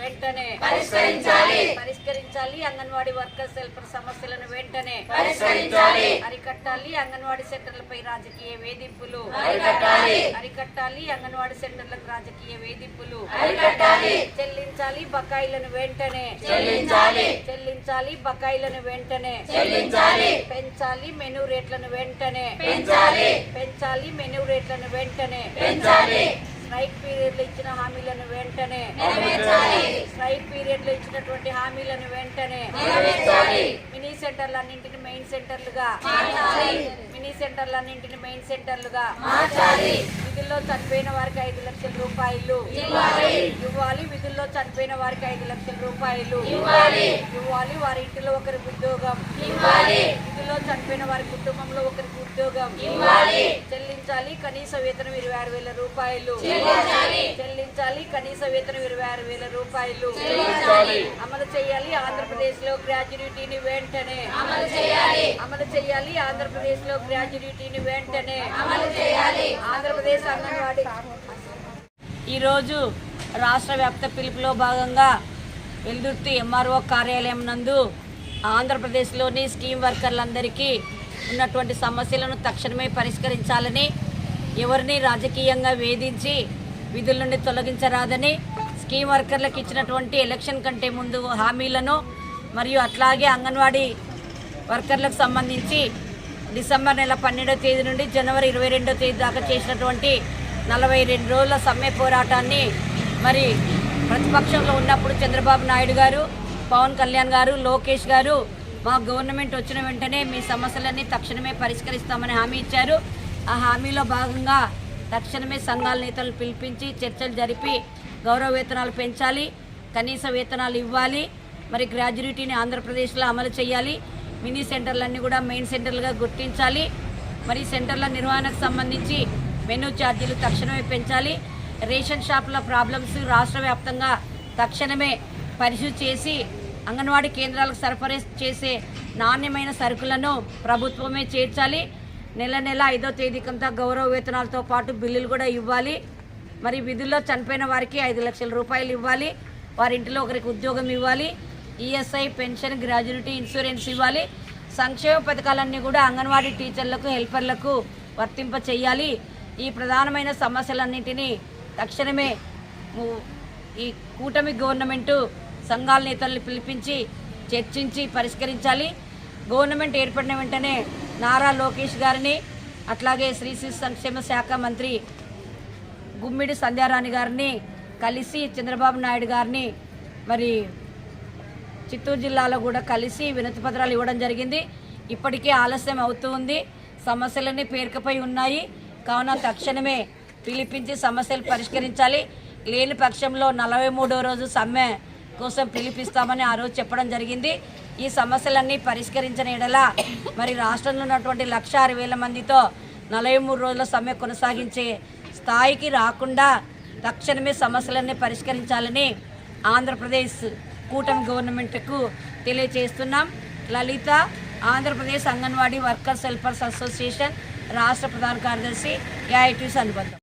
వెంటనే పరిష్కరించాలి. పరిష్కరించాలి. అంగన్వాడీ వర్కర్స్ హెల్పర్ సమస్యలను వెంటనే పరిష్కరించాలి. అరికట్టాలి. అంగన్వాడీ సెంటర్లపై రాజకీయ వేధింపులు అరికట్టాలి. అరికట్టాలి. అంగన్వాడీ సెంటర్లకు రాజకీయ వేధింపులు అరికట్టాలి. చెల్లించాలి. బకాయిలను వెంటనే చెల్లించాలి. చెల్లించాలి. బకాయిలను వెంటనే చెల్లించాలి. పెంచాలి. మెను రేట్లను వెంటనే పెంచాలి. పెంచాలి. మెను రేట్లను వెంటనే పెంచాలి. స్ట్రైక్ పీరియడ్లో ఇచ్చిన హామీలను వెంటనే స్ట్రైక్ పీరియడ్లో ఇచ్చినటువంటి హామీలను వెంటనే మినీ సెంటర్లన్నింటిని మెయిన్ సెంటర్లుగా మినీ సెంటర్లన్నింటిని మెయిన్ సెంటర్లుగా మార్చాలి. విధుల్లో చనిపోయిన వారికి ఐదు లక్షల రూపాయలు ఇవ్వాలి. విధుల్లో చనిపోయిన వారికి ఐదు లక్షల రూపాయలు ఇవ్వాలి. వారి ఇంటిలో ఒకరికి ఉద్యోగం ఇవ్వాలి. విధుల్లో చనిపోయిన వారి కుటుంబంలో ఒకరికి ఉద్యోగం ఇవ్వాలి. చెల్లించాలి. కనీస వేతనం ఇరవై ఆరు వేల రూపాయలు చెల్లించాలి. కనీస వేతనం ఇరవై ఆరు వేల రూపాయలు అమలు చేయాలి. ఆంధ్రప్రదేశ్లో గ్రాడ్యుయేటీని వెంటనే అమలు చేయాలి. అమలు చేయాలి. ఆంధ్రప్రదేశ్లో గ్రాడ్యుయేటీని వెంటనే అమలు చేయాలి. ఆంధ్రప్రదేశ్ అంగన్వాడీ. ఈరోజు రాష్ట్ర వ్యాప్త పిలుపులో భాగంగా వెల్దుర్తి ఎంఆర్ఓ కార్యాలయం నందు ఆంధ్రప్రదేశ్లోని స్కీమ్ వర్కర్లందరికీ ఉన్నటువంటి సమస్యలను తక్షణమే పరిష్కరించాలని ఎవరిని రాజకీయంగా వేధించి విధుల నుండి తొలగించరాదని స్కీమ్ వర్కర్లకు ఇచ్చినటువంటి ఎలక్షన్ కంటే ముందు హామీలను మరియు అట్లాగే అంగన్వాడీ వర్కర్లకు సంబంధించి డిసెంబర్ నెల పన్నెండవ తేదీ నుండి జనవరి ఇరవై రెండవ తేదీ దాకా చేసినటువంటి నలభై రెండు రోజుల సమ్మె పోరాటాన్ని మరి ప్రతిపక్షంలో ఉన్నప్పుడు చంద్రబాబు నాయుడు గారు పవన్ కళ్యాణ్ గారు లోకేష్ గారు మా గవర్నమెంట్ వచ్చిన వెంటనే మీ సమస్యలన్నీ తక్షణమే పరిష్కరిస్తామని హామీ ఇచ్చారు. ఆ హామీలో భాగంగా తక్షణమే సంఘాల నేతలు పిలిపించి చర్చలు జరిపి గౌరవ వేతనాలు పెంచాలి కనీస వేతనాలు ఇవ్వాలి. మరి గ్రాడ్యుయేటీని ఆంధ్రప్రదేశ్లో అమలు చేయాలి. మినీ సెంటర్లన్నీ కూడా మెయిన్ సెంటర్లుగా గుర్తించాలి. మరి సెంటర్ల నిర్వహణకు సంబంధించి మెనూ ఛార్జీలు తక్షణమే పెంచాలి. రేషన్ షాపుల ప్రాబ్లమ్స్ రాష్ట్ర వ్యాప్తంగా తక్షణమే పరిశీలి చేసి అంగన్వాడీ కేంద్రాలకు సరఫరా చేసే నాణ్యమైన సరుకులను ప్రభుత్వమే చేర్చాలి. నెల నెల ఐదో తేదీకంతా గౌరవ వేతనాలతో పాటు బిల్లులు కూడా ఇవ్వాలి. మరి విధుల్లో చనిపోయిన వారికి ఐదు లక్షల రూపాయలు ఇవ్వాలి. వారింటిలో ఒకరికి ఉద్యోగం ఇవ్వాలి. ఈఎస్ఐ పెన్షన్ గ్రాడ్యుటీ ఇన్సూరెన్స్ ఇవ్వాలి. సంక్షేమ పథకాలన్నీ కూడా అంగన్వాడీ టీచర్లకు హెల్పర్లకు వర్తింప చేయాలి ఈ ప్రధానమైన సమస్యలన్నింటినీ తక్షణమే ఈ కూటమి గవర్నమెంటు సంఘాల నేతల్ని పిలిపించి చర్చించి పరిష్కరించాలి. గవర్నమెంట్ ఏర్పడిన వెంటనే నారా లోకేష్ గారిని అట్లాగే శ్రీ శిశు సంక్షేమ శాఖ మంత్రి గుమ్మిడి సంధ్యారాణి గారిని కలిసి చంద్రబాబు నాయుడు గారిని మరి చిత్తూరు జిల్లాలో కూడా కలిసి వినతి పత్రాలు ఇవ్వడం జరిగింది. ఇప్పటికే ఆలస్యం అవుతూ ఉంది. సమస్యలన్నీ పేరుకపై ఉన్నాయి. కావున తక్షణమే పిలిపించి సమస్యలు పరిష్కరించాలి. లేని పక్షంలో నలభై మూడో రోజు సమ్మె కోసం పిలిపిస్తామని ఆ రోజు చెప్పడం జరిగింది. ఈ సమస్యలన్నీ పరిష్కరించిన ఎడల మరి రాష్ట్రంలో ఉన్నటువంటి లక్ష ఆరు వేల మందితో నలభై మూడు రోజుల సమ్మె కొనసాగించే స్థాయికి రాకుండా తక్షణమే సమస్యలన్నీ పరిష్కరించాలని ఆంధ్రప్రదేశ్ కూటమి గవర్నమెంట్కు తెలియజేస్తున్నాం Lalitha Andhra Pradesh anganwadi workers helpers association రాష్ట్ర ప్రధాన కార్యదర్శి ఏఐటీస్ అనుబంధం.